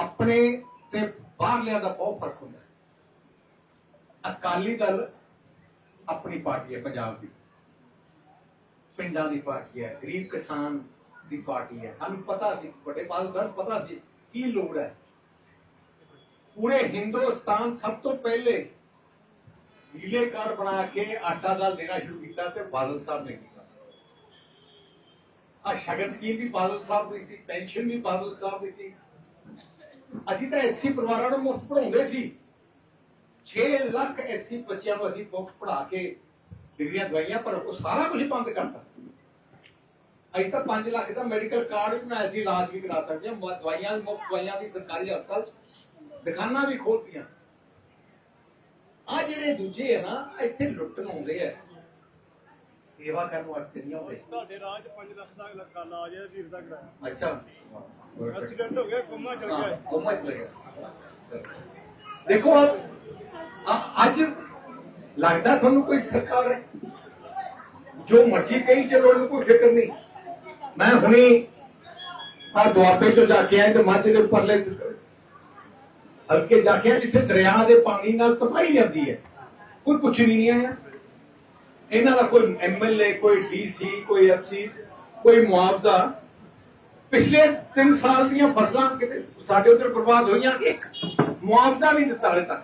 ਆਪਣੇ ਤੇ ਬਾਹਰਲਿਆਂ ਦਾ ਬਹੁਤ ਫ਼ਰਕ ਹੁੰਦਾ ਹੈ। ਅਕਾਲੀ ਦਲ ਆਪਣੀ ਪਾਰਟੀ ਹੈ, ਪੰਜਾਬ ਦੀ। ਪਿੰਡਾਂ ਦੀ ਪਾਰਟੀ ਹੈ, ਗਰੀਬ ਕਿਸਾਨ ਦੀ ਪਾਰਟੀ ਹੈ। ਸਾਨੂੰ ਪਤਾ ਸੀ, ਵੱਡੇ ਬਾਦਲ ਸਾਹਿਬ ਪਤਾ ਸੀ ਕੀ ਲੋੜ ਹੈ। ਪੂਰੇ ਹਿੰਦੁਸਤਾਨ ਸਭ ਤੋਂ ਪਹਿਲੇ ਨੀਲੇ ਕਾਰ ਬਣਾ ਕੇ ਆਟਾ ਦਾਲ ਦੇਣਾ ਸ਼ੁਰੂ ਕੀਤਾ ਤੇ ਬਾਦਲ ਸਾਹਿਬ ਨੇ ਕੀਤਾ ਆ ਸ਼ਗਨ ਸਕੀਮ ਵੀ ਬਾਦਲ ਸਾਹਿਬ ਦੀ ਸੀ, ਪੈਨਸ਼ਨ ਵੀ ਬਾਦਲ ਸਾਹਿਬ ਦੀ ਸੀ। ਅਸੀਂ ਤਾਂ ਐਸਸੀ ਪਰਿਵਾਰਾਂ ਨੂੰ ਮੁਫਤ ਪੜਾਉਂਦੇ ਸੀ। 6 ਲੱਖ ਐਸਸੀ ਬੱਚਿਆਂ ਨੂੰ ਅਸੀਂ ਮੁਫਤ ਪੜਾ ਕੇ ਡਿਗਰੀਆਂ ਦਵਾਈਆਂ, ਪਰ ਉਹ ਸਾਰਾ ਕੁਝ ਬੰਦ ਕਰਤਾ। ਅਸੀਂ ਤਾਂ 5 ਲੱਖ ਦਾ ਮੈਡੀਕਲ ਕਾਰਡ ਵੀ ਬਣਾਇਆ ਸੀ, ਇਲਾਜ ਵੀ ਕਰਾ ਸਕਦੇ ਹਾਂ। ਦਵਾਈਆਂ, ਮੁਫਤ ਦਵਾਈਆਂ ਦੀ ਸਰਕਾਰੀ ਹਸਪਤਾਲ 'ਚ, ਦੁਕਾਨਾਂ ਵੀ ਖੋਲਤੀਆਂ ਆ ਜਿਹੜੇ ਦੂਜੇ ਆ ਨਾ, ਇੱਥੇ ਲੁੱਟਣ ਆਉਂਦੇ ਆ। ਸੇਵਾ ਕਰਨ ਵਾਸਤੇ ਨਹੀਂ ਆਉਂਦੇ? ਤੁਹਾਡੇ ਰਾਜ 5 ਲੱਖ ਦਾ ਲੱਗਾ ਲਾ ਜਾਏ ਵੀਰ ਦਾ ਕਰਾਇਆ। ਅੱਛਾ। ਐਕਸੀਡੈਂਟ ਹੋ ਗਿਆ ਕੋਮਾ ਚਲ ਗਿਆ। ਉਹ ਮਤ ਲਗਾ ਦੇਖੋ ਅੱਜ ਲੱਗਦਾ ਤੁਹਾਨੂੰ ਕੋਈ ਸਰਕਾਰ ਹੈ? ਜੋ ਮਰਜ਼ੀ ਕਹੀ ਚਲੋ ਉਹਨੂੰ ਕੋਈ ਫਿਕਰ ਨਹੀਂ। ਮੈਂ ਹੁਣੀ ਆ ਦੁਆਬੇ ਤੋਂ ਜਾ ਕੇ ਆਇਆ ਤੇ ਮੱਝ ਦੇ ਉੱਪਰਲੇ ਹਲਕੇ ਜਾ ਕੇ ਜਿੱਥੇ ਦਰਿਆ ਦੇ ਪਾਣੀ ਨਾਲ ਤਬਾਹੀ ਜਾਂਦੀ ਹੈ। ਕੋਈ ਕੁਛ ਵੀ ਨਹੀਂ ਆਇਆ। ਇਹਨਾਂ ਦਾ ਕੋਈ ਐਮਐਲਏ ਕੋਈ ਡੀਸੀ ਕੋਈ ਐਫਸੀ ਕੋਈ ਮੁਆਵਜ਼ਾ ਪਿਛਲੇ 3 ਸਾਲ ਦੀਆਂ ਫਸਲਾਂ ਕਿਤੇ ਸਾਡੇ ਉਧਰ ਬਰਬਾਦ ਹੋਈਆਂ ਇੱਕ ਮੁਆਵਜ਼ਾ ਨਹੀਂ ਦਿੱਤਾ ਹਲੇ ਤੱਕ।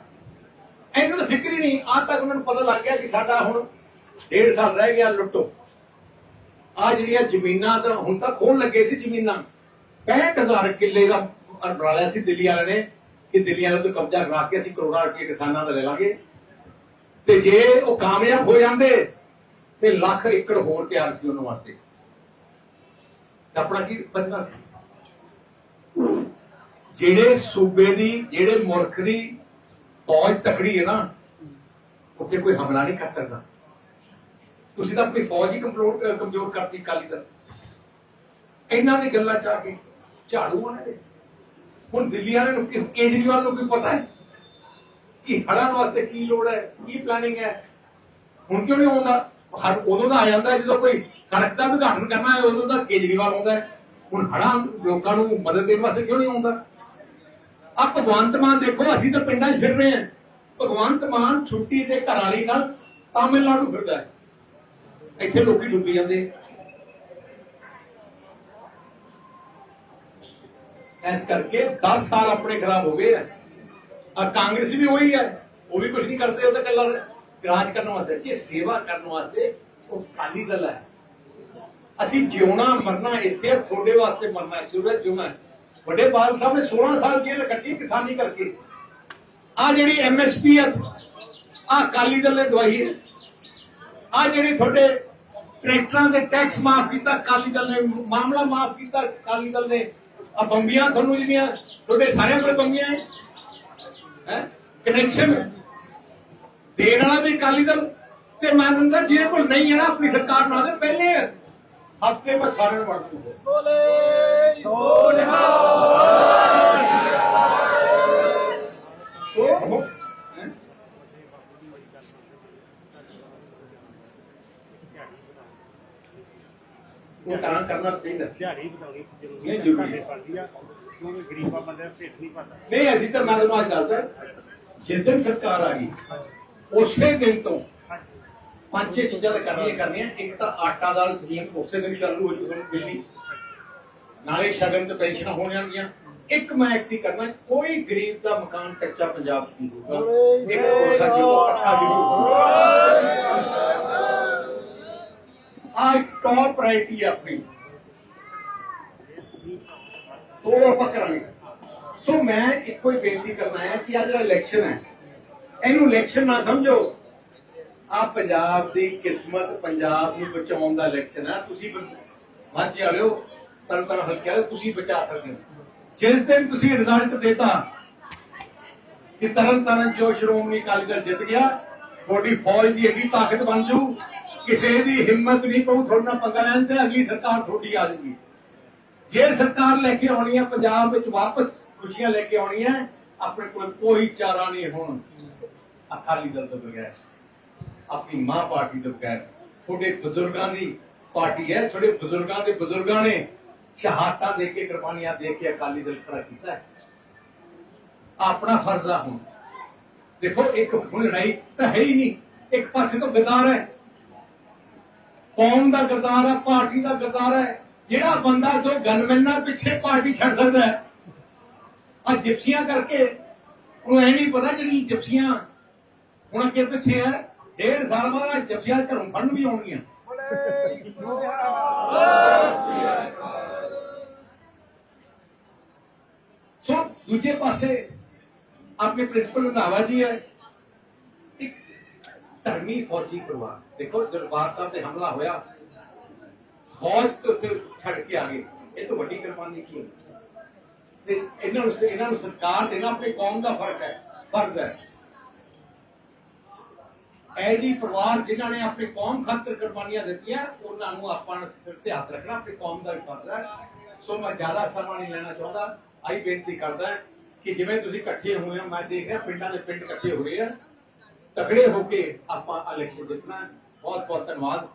ਇਹਨੂੰ ਤਾਂ ਫਿਕਰ ਹੀ ਨਹੀਂ ਆਜ ਤੱਕ ਉਹਨਾਂ ਨੂੰ ਪਤਾ ਲੱਗ ਗਿਆ ਕਿ ਸਾਡਾ ਹੁਣ ਡੇਢ ਸਾਲ ਰਹਿ ਗਿਆ ਲੁੱਟੋ। ਆ ਜਿਹੜੀਆਂ ਜ਼ਮੀਨਾਂ ਤਾਂ ਹੁਣ ਤਾਂ ਖੋਣ ਲੱਗੇ ਸੀ ਜ਼ਮੀਨਾਂ। 65000 ਕਿੱਲੇ ਦਾ ਬਣਾ ਲਿਆ ਸੀ ਦਿੱਲੀ ਵਾਲਿਆਂ ਨੇ, ਕਿ ਦਿੱਲੀ ਵਾਲਿਆਂ ਤੋਂ ਕਬਜ਼ਾ ਕਰਾ ਕੇ ਅਸੀਂ ਕਰੋੜਾਂ ਰੁਪਏ ਕਿਸਾਨਾਂ ਦਾ ਲੈ ਲਾਂਗੇ। ਤੇ ਜੇ ਉਹ ਕਾਮਯਾਬ ਹੋ ਜਾਂਦੇ ਤੇ ਲੱਖ ਏਕੜ ਹੋਰ ਤਿਆਰ ਸੀ ਉਹਨਾਂ ਵਾਸਤੇ। ਆਪਣਾ ਕੀ ਬਚਣਾ ਸੀ? ਜਿਹੜੇ ਸੂਬੇ ਦੀ, ਜਿਹੜੇ ਮੁਲਕ ਦੀ ਫੌਜ ਤਕੜੀ ਹੈ ਨਾ, ਉੱਥੇ ਕੋਈ ਹਮਲਾ ਨਹੀਂ ਕਰ ਸਕਦਾ। ਤੁਸੀਂ ਤਾਂ ਆਪਣੀ ਫੌਜ ਹੀ ਕਮਜ਼ੋਰ ਕਮਜ਼ੋਰ ਕਰਤੀ ਕਾਲੀ ਦਲ। ਇਹਨਾਂ ਦੀ ਗੱਲਾਂ ਚ ਆ ਕੇ ਝਾੜੂ ਉਹਨਾਂ ਦੇ ਹੁਣ ਦਿੱਲੀ ਵਾਲਿਆਂ ਨੂੰ ਕੇਜਰੀਵਾਲ ਨੂੰ ਕੋਈ ਪਤਾ ਹੈ ਕਿ ਹੜ੍ਹਾਂ ਵਾਸਤੇ ਕੀ ਲੋੜ ਹੈ, ਕੀ ਪਲੈਨਿੰਗ ਹੈ? ਹੁਣ ਕਿਉਂ ਨਹੀਂ ਆਉਂਦਾ? ਹਰ ਉਦੋਂ ਦਾ ਆ ਜਾਂਦਾ ਜਦੋਂ ਕੋਈ ਸੜਕ ਦਾ ਉਦਘਾਟਨ ਕਰਨਾ ਹੈ ਉਦੋਂ ਦਾ ਕੇਜਰੀਵਾਲ ਆਉਂਦਾ ਹੁਣ ਹੜ੍ਹਾਂ ਲੋਕਾਂ ਨੂੰ ਮਦਦ ਦੇਣ ਵਾਸਤੇ ਕਿਉਂ ਨਹੀਂ ਆਉਂਦਾ? ਆ ਭਗਵੰਤ ਮਾਨ ਦੇਖੋ, ਅਸੀਂ ਤਾਂ ਪਿੰਡਾਂ 'ਚ ਫਿਰ ਰਹੇ ਹਾਂ। ਭਗਵੰਤ ਮਾਨ ਛੁੱਟੀ ਤੇ ਘਰ ਵਾਲੀ ਨਾਲ ਤਾਮਿਲਨਾਡੂ ਫਿਰਦਾ ਹੈ। ਇੱਥੇ ਲੋਕੀ ਡੁੱਬੀ ਜਾਂਦੇ ਇਸ ਕਰਕੇ 10 ਸਾਲ ਆਪਣੇ ਖਰਾਬ ਹੋ ਗਏ ਆ। ਆ ਕਾਂਗਰਸ ਵੀ ਉਹੀ ਹੈ, ਉਹ ਵੀ ਕੁਝ ਨਹੀਂ ਕਰਦੇ, ਉਹ ਤਾਂ ਕੱਲਾ ਰਾਜ ਕਰਨ ਵਾਸਤੇ ਜੇ ਸੇਵਾ ਕਰਨ ਵਾਸਤੇ ਉਹ ਅਕਾਲੀ ਦਲ ਹੈ। ਅਸੀਂ ਜਿਉਣਾ, ਮਰਨਾ, ਇੱਥੇ ਤੁਹਾਡੇ ਵਾਸਤੇ ਮਰਨਾ ਹੈ, ਜਿਉਣਾ ਵੱਡੇ ਬਾਲ ਸਾਹਿਬ ਨੇ 16 ਸਾਲ ਜੇਲ੍ਹ ਕੱਟੀ, ਕਿਸਾਨੀ ਕਰਕੇ। ਆ ਜਿਹੜੀ ਐਮਐਸਪੀ ਆ ਆ ਅਕਾਲੀ ਦਲ ਨੇ ਦਵਾਈ ਹੈ। ਆ ਜਿਹੜੀ ਤੁਹਾਡੇ ਟਰੈਕਟਰਾਂ ਦੇ ਟੈਕਸ ਮਾਫ ਕੀਤਾ, ਅਕਾਲੀ ਦਲ ਨੇ, ਮਾਮਲਾ ਮਾਫ ਕੀਤਾ, ਅਕਾਲੀ ਦਲ ਨੇ। ਆ ਬੰਬੀਆਂ ਤੁਹਾਨੂੰ ਜਿਹੜੀਆਂ, ਤੁਹਾਡੇ ਸਾਰਿਆਂ ਕੋਲ ਬੰਬੀਆਂ ਹੈ। ਹੈ? ਕਨੈਕਸ਼ਨ ਦੇਣ ਵਾਲਾ ਵੀ ਅਕਾਲੀ ਦਲ ਤੇ ਮੰਨਦਾ ਜਿਹਦੇ ਕੋਲ ਨਹੀਂ ਹੈ ਨਾ ਆਪਣੀ ਸਰਕਾਰ ਬਣਾ ਦੇ ਪਹਿਲੇ ਹਫ਼ਤੇ ਵਿੱਚ ਸਾਰਿਆਂ ਨੂੰ ਵੜ ਦੂਗਾ ਬੋਲੇ ਸੋਨਿਹਾ ਸੋ ਉਹ- ਹੈਂ? ਉਹ ਤਾਂ ਕਰਨਾ ਚਾਹੀਦਾ ਦਿਹਾੜੀ ਬਤਾਉਣੀ ਜ਼ਰੂਰੀ ਨਹੀਂ, ਹੈ ਜ਼ਰੂਰੀ ਤੁਹਾਡੇ ਹੈ। ਪੜਦੀ ਆ ਕਿਉਂਕਿ ਗਰੀਬਾਂ ਬੰਦੇ ਦਾ ਢਿੱਡ ਨਹੀਂ ਭਰਦਾ ਨਹੀਂ ਅਸੀਂ ਤਾਂ ਮੈਂ ਤੁਹਾਨੂੰ ਅੱਜ ਦੱਸਦਾ ਜਿਸ ਦਿਨ ਸਰਕਾਰ ਆ ਗਈ ਉਸੇ ਦਿਨ ਤੋਂ ਪੰਜ ਛੇ ਚੀਜ਼ਾਂ ਤਾਂ ਕਰਨੀਆਂ ਕਰਨੀਆਂ। ਇੱਕ ਤਾਂ ਆਟਾ ਦਾਲ ਸਕੀਮ ਉਸੇ ਦਿਨ ਸ਼ੁਰੂ ਹੋ ਜੂ ਤੁਹਾਨੂੰ ਦਿੱਲੀ। ਨਾਲੇ ਸ਼ਗਨ ਤੇ ਪੈਨਸ਼ਨ ਹੋ ਜਾਣਗੀਆਂ ਇੱਕ ਮੈਂ ਐਕਟੀ ਕਰਨਾ, ਕੋਈ ਗਰੀਬ ਦਾ ਮਕਾਨ ਕੱਚਾ ਪੰਜਾਬ 'ਚ ਨਹੀਂ ਹੋਊਗਾ। ਇੱਕ ਕੋਠਾ ਸੀ ਉਹ ਪੱਕਾ ਜ਼ਰੂਰ ਆ ਟੌਪ ਪ੍ਰਾਇਰਟੀ ਆਪਣੀ। ਉਹ ਆਪਾਂ ਕਰਾਂਗੇ। ਸੋ ਮੈਂ ਇੱਕੋ ਹੀ ਬੇਨਤੀ ਕਰਨਾ ਹੈ ਕਿ ਅੱਜ ਦਾ ਇਲੈਕਸ਼ਨ ਹੈ। ਇਹਨੂੰ ਇਲੈਕਸ਼ਨ ਨਾ ਸਮਝੋ। ਆ ਪੰਜਾਬ ਦੀ ਕਿਸਮਤ, ਪੰਜਾਬ ਨੂੰ ਬਚਾਉਣ ਦਾ ਇਲੈਕਸ਼ਨ ਹੈ ਤੁਸੀਂ ਮੱਝ ਵਾਲਿਓ ਤਨ ਤਨ ਹਲਕੇ ਤੁਸੀਂ ਬਚਾ ਸਕਦੇ ਹੋ। ਜਿਸ ਦਿਨ ਤੁਸੀਂ ਰਿਜ਼ਲਟ ਦੇਤਾ ਕਿ ਤਰਨ ਤਾਰਨ ਜੋ ਸ਼੍ਰੋਮਣੀ ਅਕਾਲੀ ਦਲ ਜਿੱਤ ਗਿਆ, ਤੁਹਾਡੀ ਫੌਜ ਦੀ ਅੱਗੀ ਤਾਕਤ ਬਣ ਜੂ, ਕਿਸੇ ਦੀ ਹਿੰਮਤ ਨਹੀਂ ਪਊ, ਤੁਹਾਡੇ ਨਾਲ ਪੰਗਾ ਲੈਣ ਤੇ ਅਗਲੀ ਸਰਕਾਰ ਤੁਹਾਡੀ ਆ ਜੂਗੀ। ਜੇ ਸਰਕਾਰ ਲੈ ਕੇ ਆਉਣੀ ਹੈ ਪੰਜਾਬ ਵਿੱਚ ਵਾਪਸ ਖੁਸ਼ੀਆਂ ਲੈ ਕੇ ਆਉਣੀ ਹੈ ਆਪਣੇ ਕੋਲ ਕੋਈ ਚਾਰਾ ਨਹੀਂ ਹੁਣ। ਅਕਾਲੀ ਦਲ ਤੋਂ ਬਗੈਰ, ਆਪਣੀ ਮਾਂ ਪਾਰਟੀ ਤੋਂ ਬਗੈਰ, ਤੁਹਾਡੇ ਬਜ਼ੁਰਗਾਂ ਦੀ ਪਾਰਟੀ ਹੈ, ਤੁਹਾਡੇ ਬਜ਼ੁਰਗਾਂ ਦੇ ਬਜ਼ੁਰਗਾਂ ਨੇ ਸ਼ਹਾਦਤਾਂ ਦੇ ਕੇ, ਕੁਰਬਾਨੀਆਂ ਦੇ ਕੇ ਅਕਾਲੀ ਦਲ ਖੜਾ ਕੀਤਾ ਹੈ। ਆਪਣਾ ਫਰਜ਼ ਆ ਹੁਣ। ਦੇਖੋ, ਇੱਕ ਹੁਣ ਲੜਾਈ ਤਾਂ ਹੈ ਹੀ ਨਹੀਂ। ਇੱਕ ਪਾਸੇ ਤੋਂ ਗਦਾਰ ਹੈ। ਕੌਮ ਦਾ ਗਰਦਾਰ ਹੈ ਪਾਰਟੀ ਦਾ ਗਰਦਾਰ ਹੈ। ਜਿਹੜਾ ਬੰਦਾ ਜੋ ਗਨਮੈਨਾਂ ਪਿੱਛੇ ਪਾਰਟੀ ਛੱਡ ਸਕਦਾ ਹੈ ਆ ਜਿਪਸੀਆਂ ਕਰਕੇ ਉਹਨੂੰ ਐ ਨਹੀਂ ਪਤਾ ਜਿਹੜੀ ਜਿਪਸੀਆਂ ਹੁਣ ਅੱਗੇ ਪਿੱਛੇ ਹੈ ਡੇਢ ਸਾਲ ਬਾਅਦ ਆਹ ਜਿਪਸੀਆਂ ਘਰੋਂ ਫੜਨ ਵੀ ਆਉਣਗੀਆਂ। ਸੋ ਦੂਜੇ ਪਾਸੇ ਆਪਣੇ ਪ੍ਰਿੰਸੀਪਲ ਰੰਧਾਵਾ ਜੀ ਹੈ ਇੱਕ ਧਰਮੀ ਫੌਜੀ ਪਰਿਵਾਰ। ਦੇਖੋ ਦਰਬਾਰ ਸਾਹਿਬ ਤੇ ਹਮਲਾ ਹੋਇਆ। ਫੌਜ ਤੇ ਉੱਥੇ ਛੱਡ ਕੇ ਆ ਗਏ। ਇਹ ਤਾਂ ਵੱਡੀ ਕੁਰਬਾਨੀ ਕੀ ਹੈ ਤੇ ਇਹਨਾਂ ਨੂੰ ਇਹਨਾਂ ਨੂੰ ਸਤਿਕਾਰ ਦੇਣਾ ਆਪਣੀ ਕੌਮ ਦਾ ਫ਼ਰਕ ਹੈ, ਫਰਜ਼ ਹੈ। ਇਹ ਪਰਿਵਾਰ ਜਿਨ੍ਹਾਂ ਨੇ ਆਪਣੀ ਕੌਮ ਖਾਤਰ ਕੁਰਬਾਨੀਆਂ ਦਿੱਤੀਆਂ, ਉਹਨਾਂ ਨੂੰ ਆਪਾਂ ਨੂੰ ਸਿਰ ਤੇ ਹੱਥ ਰੱਖਣਾ, ਆਪਣੀ ਕੌਮ ਦਾ ਵੀ ਫਰਜ਼ ਹੈ। ਸੋ ਮੈਂ ਜ਼ਿਆਦਾ ਸਮਾਂ ਨਹੀਂ ਲੈਣਾ ਚਾਹੁੰਦਾ। ਆਈ ਬੇਨਤੀ ਕਰਦਾ ਕਿ ਜਿਵੇਂ ਤੁਸੀਂ ਇਕੱਠੇ ਹੋਏ ਹੋ, ਮੈਂ ਦੇਖ ਰਿਹਾ ਪਿੰਡਾਂ ਦੇ ਪਿੰਡ ਇਕੱਠੇ ਹੋਏ ਆ। ਤਗੜੇ ਹੋ ਕੇ ਆਪਾਂ ਇਲੈਕਸ਼ਨ ਜਿੱਤਣਾ ਬਹੁਤ ਬਹੁਤ ਧੰਨਵਾਦ।